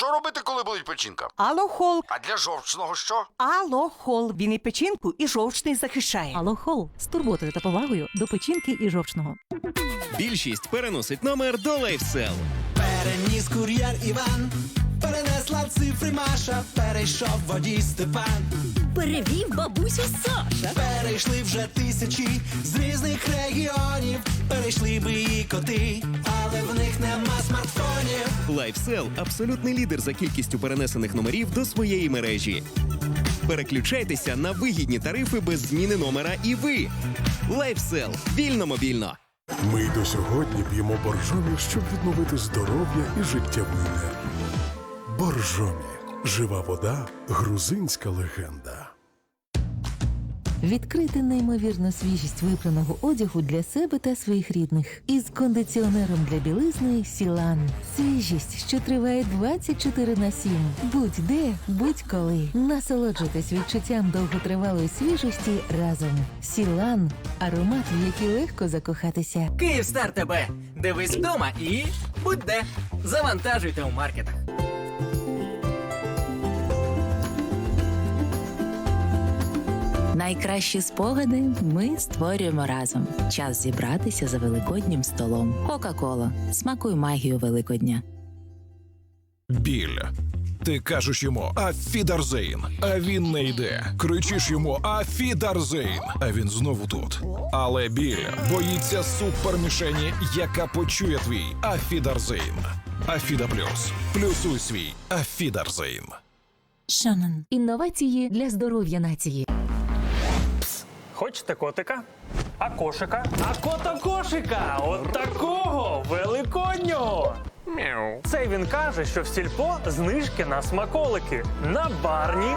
що робити, коли болить печінка? Алохол. А для жовчного що? Алохол. Він і печінку, і жовчний захищає. Алохол з турботою та повагою до печінки і жовчного. Більшість переносить номер до LifeSell. Переніс кур'єр Іван, перенесла цифри Маша, перейшов водій Степан. Перевів бабусю Саша. Перейшли вже тисячі з різних регіонів. Перейшли би і коти, але в них нема смартфонів. LifeSell – абсолютний лідер за кількістю перенесених номерів до своєї мережі. Переключайтеся на вигідні тарифи без зміни номера і ви. LifeSell. Вільно мобільно. Ми й до сьогодні п'ємо боржомі, щоб відновити здоров'я і життєву енергію. Боржомі. Жива вода, грузинська легенда. Відкрити неймовірну свіжість випраного одягу для себе та своїх рідних із кондиціонером для білизни Сілан. Свіжість, що триває 24 на 7. Будь-де, будь-коли. Насолоджуйтесь відчуттям довготривалої свіжості разом. Сілан аромат, в який легко закохатися. Київстар тебе! Дивись вдома і будь де. Завантажуйте у маркетах. Найкращі спогади ми створюємо разом. Час зібратися за великоднім столом. Кока-кола. Смакуй магію Великодня. Біль. Ти кажеш йому Афідарзейн, а він не йде. Кричиш йому Афідарзейн, а він знову тут. Але біль боїться супермішені, яка почує твій Афідарзейн. Афіда Плюс. Плюсуй свій Афідарзейн. Шанан. Інновації для здоров'я нації. Хочете котика? А кошика? А кота кошика! От такого великоднього! Мяу. Цей він каже, що в сільпо знижки на смаколики. На барні.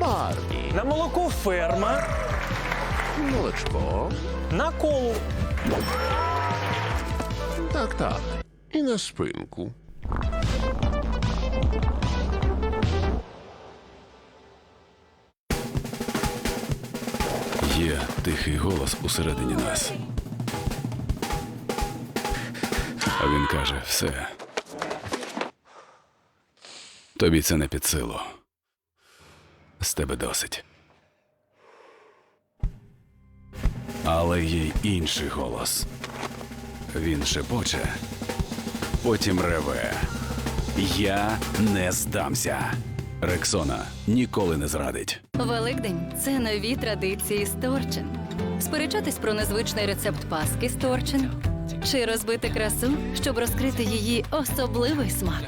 Барні. На молоко ферма. Молочко. На колу. Так, так. І на спинку. Є тихий голос усередині нас. А він каже: все. Тобі це не під силу. З тебе досить. Але є інший голос. Він шепоче, потім реве. Я не здамся. Рексона ніколи не зрадить. Великдень це нові традиції з Торчин. Сперечатись про незвичний рецепт паски з Торчин чи розбити красу, щоб розкрити її особливий смак.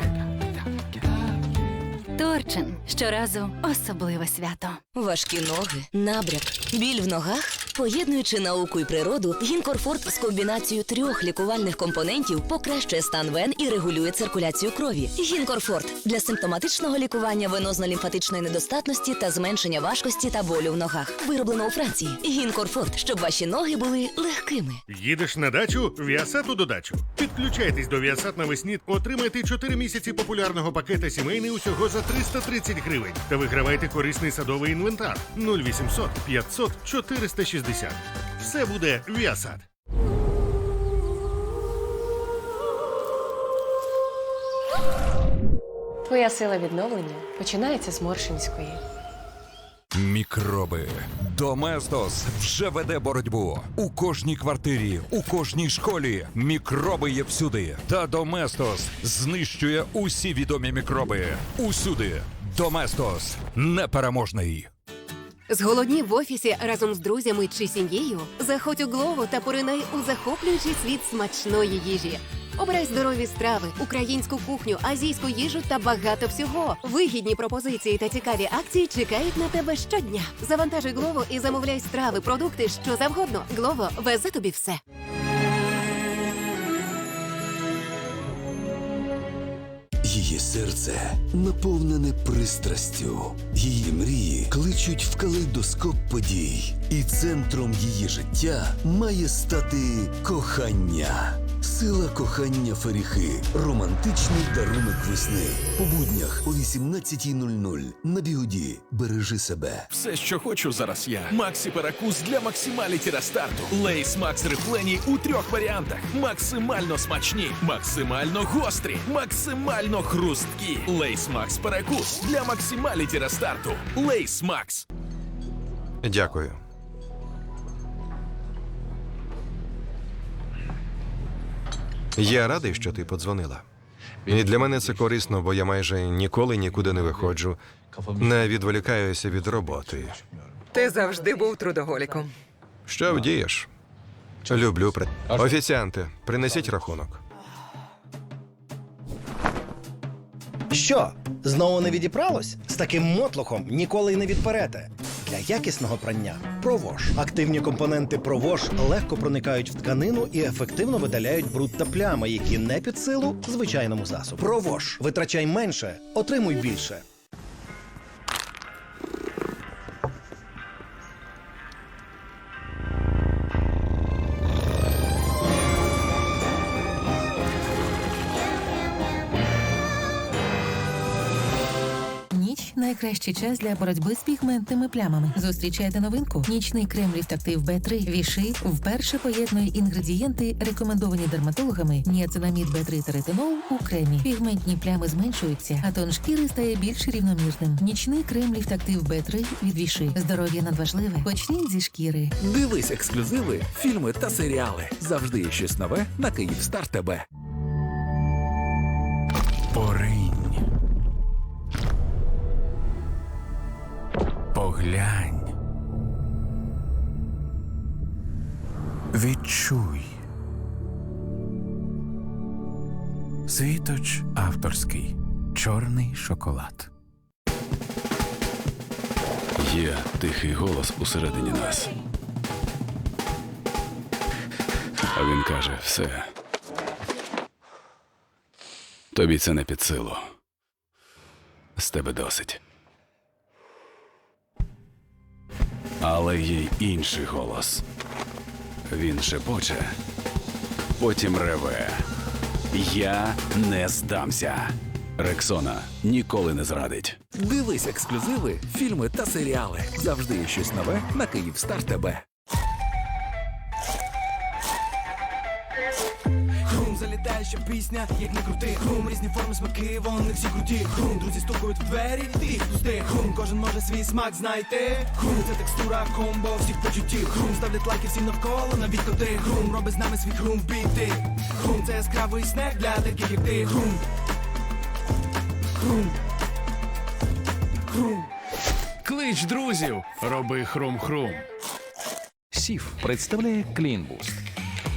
Торчин щоразу особливе свято. Важкі ноги, набряк, біль в ногах. Поєднуючи науку і природу, Гінкорфорт з комбінацією трьох лікувальних компонентів покращує стан вен і регулює циркуляцію крові. Гінкорфорт для симптоматичного лікування венозно-лімфатичної недостатності та зменшення важкості та болю в ногах. Вироблено у Франції. Гінкорфорт, щоб ваші ноги були легкими. Їдеш на дачу, Віасат у додачу. Підключайтесь до Віасат навесні, отримайте 4 місяці популярного пакета сімейний усього за 330 гривень. Та вигравайте корисний садовий інвентар 0800 500 460. Все буде Віасат. Твоя сила відновлення починається з Моршинської. Мікроби. Доместос вже веде боротьбу. У кожній квартирі, у кожній школі мікроби є всюди. Та Доместос знищує усі відомі мікроби. Усюди. Доместос непереможний. Зголоднів в офісі разом з друзями чи сім'єю. Заходь у Глово та поринай у захоплюючий світ смачної їжі. Обирай здорові страви, українську кухню, азійську їжу та багато всього. Вигідні пропозиції та цікаві акції чекають на тебе щодня. Завантажуй Глово і замовляй страви, продукти, що завгодно. Глово везе тобі все. Її серце наповнене пристрастю. Її мрії кличуть в калейдоскоп подій. І центром її життя має стати кохання. Сила кохання Феріхи. Романтичний дарунок весни. По буднях о 18.00 на бігуді. Бережи себе. Все, що хочу зараз я. Максі Перекус для максималіті рестарту. Лейс Макс Реплені у трьох варіантах. Максимально смачні, максимально гострі, максимально хрусткі. Лейс Макс Перекус для максималіті рестарту. Лейс Макс. Дякую. Я радий, що ти подзвонила. І для мене це корисно, бо я майже ніколи нікуди не виходжу, не відволікаюся від роботи. Ти завжди був трудоголіком. Що вдієш? Люблю при... Офіціанти, принесіть рахунок. Що? Знову не відіпралось? З таким мотлохом ніколи й не відперете. Для якісного прання провож. Активні компоненти провож легко проникають в тканину і ефективно видаляють бруд та плями, які не під силу звичайному засобу. Провож. Витрачай менше, отримуй більше. Найкращий час для боротьби з пігментними плямами. Зустрічайте новинку. Нічний крем Ліфтактив Б3 Віши вперше поєднує інгредієнти, рекомендовані дерматологами ніацинамід Б3 та ретинол у кремі. Пігментні плями зменшуються, а тон шкіри стає більш рівномірним. Нічний крем Ліфтактив Б3 від Віши. Здоров'я надважливе. Почніть зі шкіри. Дивись ексклюзиви, фільми та серіали. Завжди є щось нове на Київстар ТБ. Поглянь. Відчуй. Світоч авторський. Чорний шоколад. Є тихий голос усередині нас. А він каже: все. Тобі це не під силу. З тебе досить. Але є й інший голос. Він шепоче, потім реве. Я не здамся. Рексона ніколи не зрадить. Дивись ексклюзиви, фільми та серіали. Завжди є щось нове на Київстар ТБ. Залітає ще пісня, як не крути. Хрум, різні форми смаки, вони всі круті. Хрум, друзі стукають в двері, ти їх пусти. Хрум, кожен може свій смак знайти. Хрум, це текстура, комбо всіх почуттів. Хрум, ставлять лайки всім навколо, навіть коти. Хрум, робить з нами свій хрум в біти. Хрум, це яскравий снег для таких, як ти. Хрум. Хрум. Хрум. Клич друзів, роби хрум-хрум. Сіф представляє Клінбуст.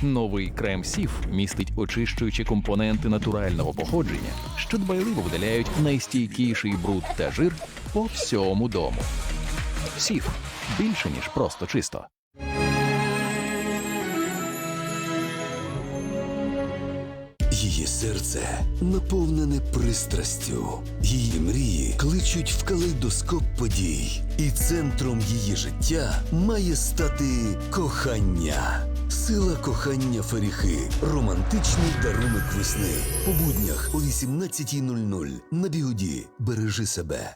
Новий крем Сіф містить очищуючі компоненти натурального походження, що дбайливо видаляють найстійкіший бруд та жир по всьому дому. Сіф більше ніж просто чисто. Її серце наповнене пристрастю. Її мрії кличуть в калейдоскоп подій. І центром її життя має стати кохання. Сила кохання Феріхи. Романтичний дарунок весни. По буднях о 18.00 на бігуді. Бережи себе.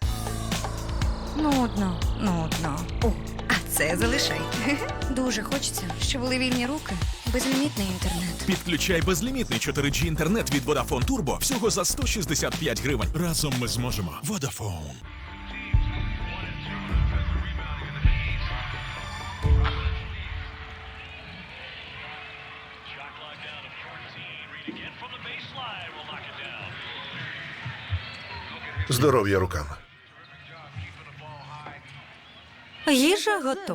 Нудно, нудно. О, а це залишай. Дуже хочеться, щоб були вільні руки, безлімітний інтернет. Підключай безлімітний 4G інтернет від Vodafone Turbo всього за 165 гривень. Разом ми зможемо. Vodafone. Здоров'я рукам. Їжа готова.